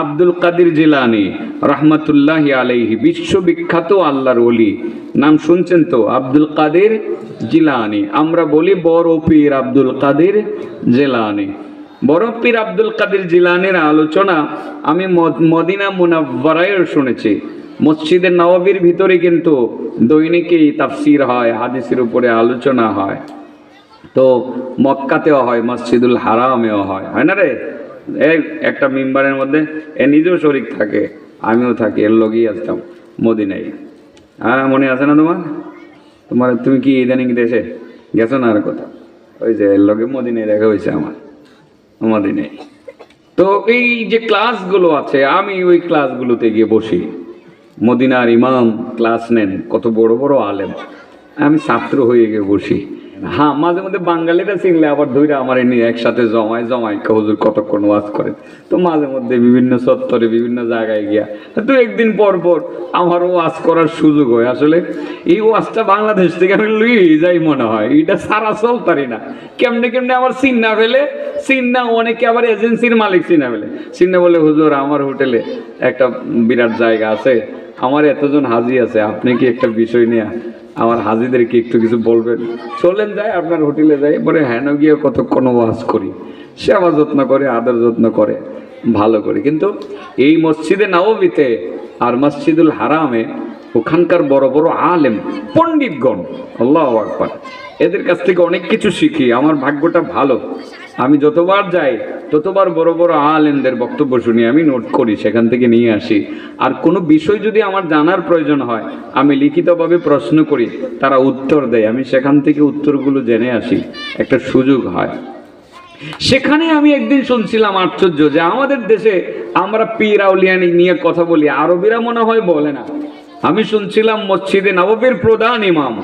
আব্দুল কাদির জিলানি, রহমতুল্লাহ আলাইহি, বিশ্ববিখ্যাত আল্লাহর ওলি। নাম শুনছেন তো? আব্দুল কাদের জিলানি। আমরা বলি বড় পীর আব্দুল কাদের জিলানি। বড় পীর আব্দুল কাদের জিলানির আলোচনা আমি মদ- মদিনা মুনাব্বারায় শুনেছি। মসজিদের নবাবির ভিতরে কিন্তু দৈনিকেই তাফসির হয়, হাদিসের উপরে আলোচনা হয়। তো মক্কাতেও হয়, মসজিদুল হারামেও হয়। হয় না রে? একটা মেম্বারের মধ্যে এ নিজেও শরিক থাকে, আমিও থাকি, এর লগেই আসতাম মদিনাই হ্যাঁ মনে আছে না তোমার? তোমার তুমি কি ইদানিং দেশে গেছো না আর কথা ওই যে এর লগে মদিনায় দেখা হয়েছে আমার, মদিনায়। তো এই যে ক্লাসগুলো আছে, আমি ওই ক্লাসগুলোতে গিয়ে বসি। মদিনার ইমাম ক্লাস নেন, কত বড় বড় আলেম। আমি ছাত্র হয়ে গিয়ে বসি। হ্যাঁ মাঝে মধ্যে বাঙালিরা চিনলে আবার ধৈর্য আমার নিয়ে একসাথে জমায় জমায় হুজুর কতক্ষণ ওয়াজ করেন তো মাঝে মধ্যে বিভিন্ন সত্তরে বিভিন্ন জায়গায় গিয়া। তো একদিন পর পর আমারও ওয়াজ করার সুযোগ হয়। আসলে এই ওয়াজটা বাংলাদেশ থেকে আমি লুই যাই মনে হয়। এটা সারা চলতারি না। কেমনে কেমনে আমার চিন্না ফেলে, চিন্না অনেকে আবার এজেন্সির মালিক চিনা ফেলে। চিন্না বলে, হুজুর, আমার হোটেলে একটা বিরাট জায়গা আছে। আমার এতজন হাজি আছে, আপনি কি একটা বিষয় নিয়ে আমার হাজিদেরকে একটু কিছু বলবেন। চলেন যায় আপনার হোটেলে যাই। পরে হেন গিয়ে কতক্ষণ ওয়াজ করি। সে সেবা যত্ন করে, আদর যত্ন করে, ভালো করে। কিন্তু এই মসজিদে নাওবিতে আর মসজিদুল হারামে ওখানকার বড় বড় আলেম, পণ্ডিতগণ, আল্লাহ আকবার। এদের কাছ থেকে অনেক কিছু শিখি, আমার ভাগ্যটা ভালো। আমি যতবার যাই, ততবার বড় বড় আলেমদের বক্তব্য শুনি, আমি নোট করি, সেখান থেকে নিয়ে আসি। আর কোনো বিষয় যদি আমার জানার প্রয়োজন হয়, আমি লিখিতভাবে প্রশ্ন করি, তারা উত্তর দেয়, আমি সেখান থেকে উত্তরগুলো জেনে আসি, একটা সুযোগ হয়। সেখানে আমি একদিন শুনছিলাম আশ্চর্য যে আমাদের দেশে আমরা পীর আউলিয়ানি নিয়ে কথা বলি, আরবিরা মনে হয় বলে না। আমি শুনছিলাম মসজিদে নববীর প্রধান ইমাম।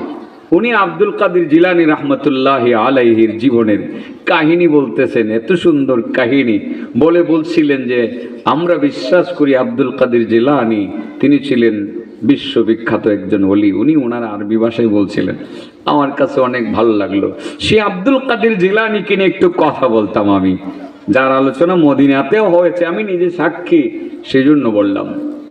উনি আব্দুল কাদির জিলানি রহমতুল্লাহ আলাইহির জীবনের কাহিনী বলতেছেন, এত সুন্দর কাহিনী। বলে বলছিলেন যে, আমরা বিশ্বাস করি আব্দুল কাদির জিলানি, তিনি ছিলেন বিশ্ববিখ্যাত একজন অলি উনি ওনার আরবি ভাষায় বলছিলেন। আমার কাছে অনেক ভালো লাগল। সে আব্দুল কাদির জিলানিকে নিয়ে একটু কথা বলতাম আমি। যার আলোচনা মদিনাতেও হয়েছে, আমি নিজে সাক্ষী, সেজন্য বললাম।